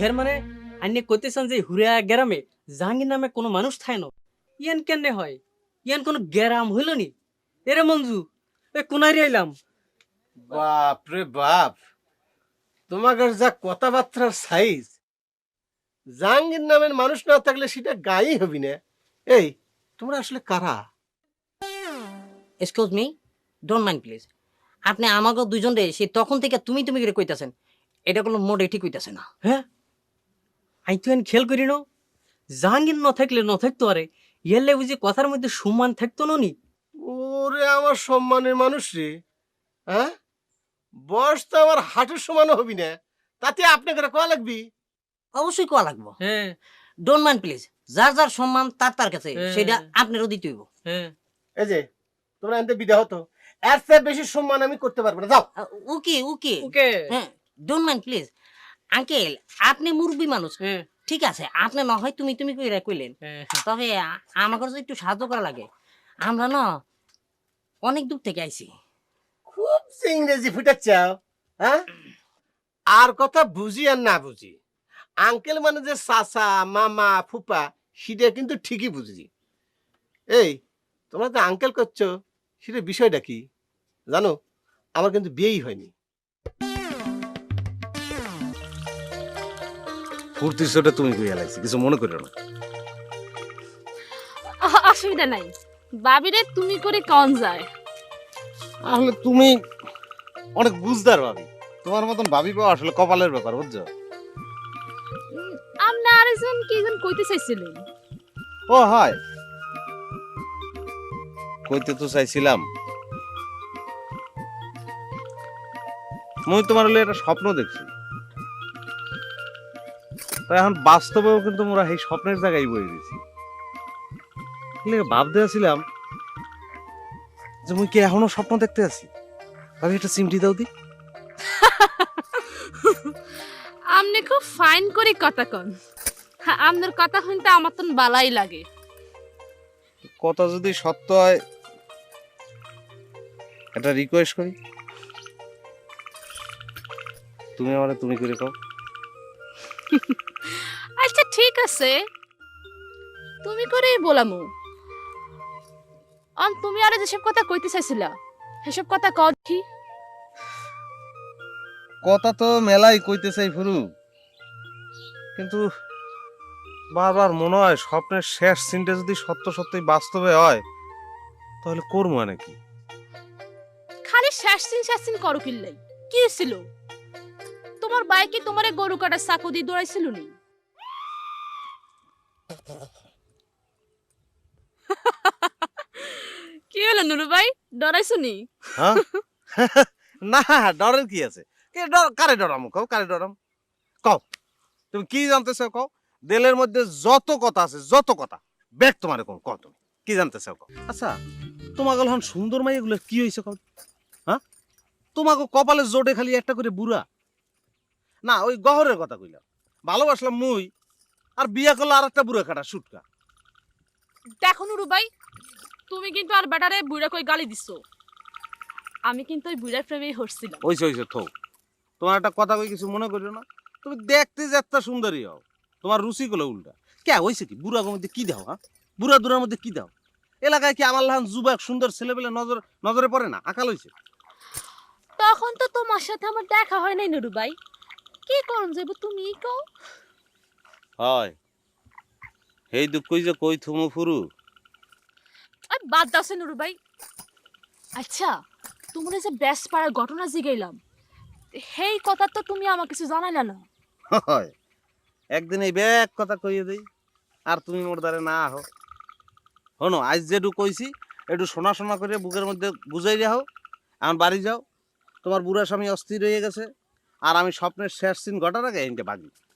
হের মানে আন্যে কইতেছেন যে হুরিয়া গ্রামে জাহাঙ্গীর নামে কোনো মানুষ থায় না। ইয়ান কেনে হয়? ইয়ান কোনো গ্রাম হইল নি? এরে মঞ্জু এ কোনারি আইলাম বাপ রে বাপ তোমাদের যা কথাবার্তার সাইজ। জাহাঙ্গীর নামের মানুষ না থাকলে সেটা গায়ে হবি না। এই তোমরা আসলে কারা? Excuse me don't mind please আপনি আমাকে দুজন রে সে তখন থেকে তুমি তুমি করে কইতাছেন। এটা কোনো মোটে ঠিক কইতাছে না। হ্যাঁ? আই তো এন খেয়াল করি না জাহাঙ্গীর ন থাকলে ন থাকতো আরে। ইয়ারলে বুঝি কথার মধ্যে সম্মান থাকতো না ওরে আমার সম্মানের মানুষ রে। হ্যাঁ? বয়স তো আমার হাঁটুর সমানও হবি না। তাতে আপনাকে কয়া লাগবি? অবশ্যই কোয়া লাগবো। হ্যাঁ। ডোন্ট মাইন্ড প্লিজ যার যার সম্মান তার তার কাছে। হ্যাঁ। সেটা আপনারও দিতে হইব। হ্যাঁ। এই যে তোমরা এনতে বিদা হতো এর চেয়ে বেশি সম্মান আমি করতে পারব না। যাও। ওকে ওকে ওকে হ্যাঁ। ডোন্ট মাইন্ড প্লিজ আঙ্কেল আপনি মুরব্বী মানুষ। হ্যাঁ। ঠিক আছে আপনি না হয় তুমি তুমি কইরা কইলেন। হ্যাঁ। তবে আমাকে যদি একটু সাহায্য করা লাগে। আমরা না অনেক দূর থেকে আইছি। খুব ইংরেজি ফুটাচ্ছাও হ্যাঁ? আর কথা বুঝি আর না বুঝি। আঙ্কেল মানে যে চাচা মামা ফুপা সেটা কিন্তু ঠিকই বুঝি। এই তোমরা যে আঙ্কেল করছ সেটা বিষয়টা কি? জানো আমার কিন্তু বিয়েই হয়নি। ফুর্তির শোটা তুমি কইয়া লাগছি কিছু মনে করো না। অসুবিধা নাই। বাবিরে তুমি করে কন যায়? আসলে তুমি অনেক বুঝদার ভাবি তোমার মতন ভাবি পাওয়া আসলে কপালের ব্যাপার বুঝছ? আপনি আরেকজন কি যেন কইতে চাইছিলেন? ও হয় কইতে তো চাইছিলাম। মুই তোমার হলে একটা স্বপ্ন দেখছি। তাই এখন বাস্তবেও কিন্তু মোরা এই স্বপ্নের জায়গায় বয়ে দিছি ভাবতে আছিলাম যে মুই কি এখনও স্বপ্ন দেখতে আছি? ভাবি একটা চিমটি দাও দি। আপনি খুব ফাইন করে কথা কন। হ্যাঁ, আপনার কথা শুনতে আমার তো বালাই লাগে। কথা যদি সত্য হয় একটা রিকোয়েস্ট করি। তুমি আমারে তুমি করে কও ঠিক আছে। তুমি করেই বলামু। অন তুমি আরে যেসব কথা কইতে চাইছিলা সেসব কথা কও কি কথা তো মেলাই কইতে চাই ফুরু। কিন্তু বারবার মনে হয় স্বপ্নের শেষ সিনটা যদি সত্য সত্যই বাস্তবে হয় তাহলে করব নাকি খালি শ্বাসিন শ্বাসিন করো কিল্লাই। কি ছিল তোমার বাইকে তোমারে গরু কাটার চাকু দিয়ে দৌড়াইছিল নি? কি হলো নুরু ভাই? ডরাইছো নি? হ্যাঁ? না ডরের কি আছে? কে ডর কারে ডরাম কও? কারে ডরাম? কও তুমি কি জানতে চাও কও? দেলের মধ্যে যত কথা আছে যত কথা ব্যাগ তোমার কও কও তুমি কি জানতে চাও কও? আচ্ছা তোমাকে এখন সুন্দর মাই এগুলো কি হয়েছে কও? হ্যাঁ? তোমাকে কপালে জোটে খালি একটা করে বুড়া। না ওই গহরের কথা কইলাম। ভালোবাসলাম মুই আর বিয়া করলে আর একটা বুড়া কাটা সুটকা। দেখো নুরু ভাই তুমি কিন্তু আর বেটারে বুড়া কই গালি দিছো। আমি কিন্তু ওই বুড়ার প্রেমেই হরছিলাম। ওইছে ওইছে থৌ। তোমার একটা কথা কই কিছু মনে করিও না? তুমি দেখতে যে একটা সুন্দরী হও তোমার রুচি গুলো উল্টা। কে হয়েছে কি? বুড়া মধ্যে কি দাও হ্যাঁ? বুড়া দুরার মধ্যে কি দাও? এলাকায় কি আমার লাহান যুবক সুন্দর ছেলেবেলে নজর নজরে পড়ে না? আকাল হয়েছে তখন তো তোমার সাথে আমার দেখা হয় নাই নুরু ভাই। কি করুন যাইব তুমি কও? হয়। এই দুঃখ যে কই থুমু ফুরু? আর বাদ দাও সে নুরু ভাই। আচ্ছা তোমার যে ব্যস্ত পাড়ার ঘটনা জিগাইলাম সেই কথা তো তুমি আমাকে কিছু জানাইলা না। হয়। একদিন এই ব্যাগ কথা কইয়ে দেই আর তুমি মোর দ্বারে না আহো। হনো আজ যেটু কইছি একটু শোনা শোনা করে বুকের মধ্যে বুঝাই রাখো আমার বাড়ি যাও। তোমার বুড়া স্বামী অস্থির হয়ে গেছে আর আমি স্বপ্নের শেষ সিন ঘটার আগে এনকে বাগি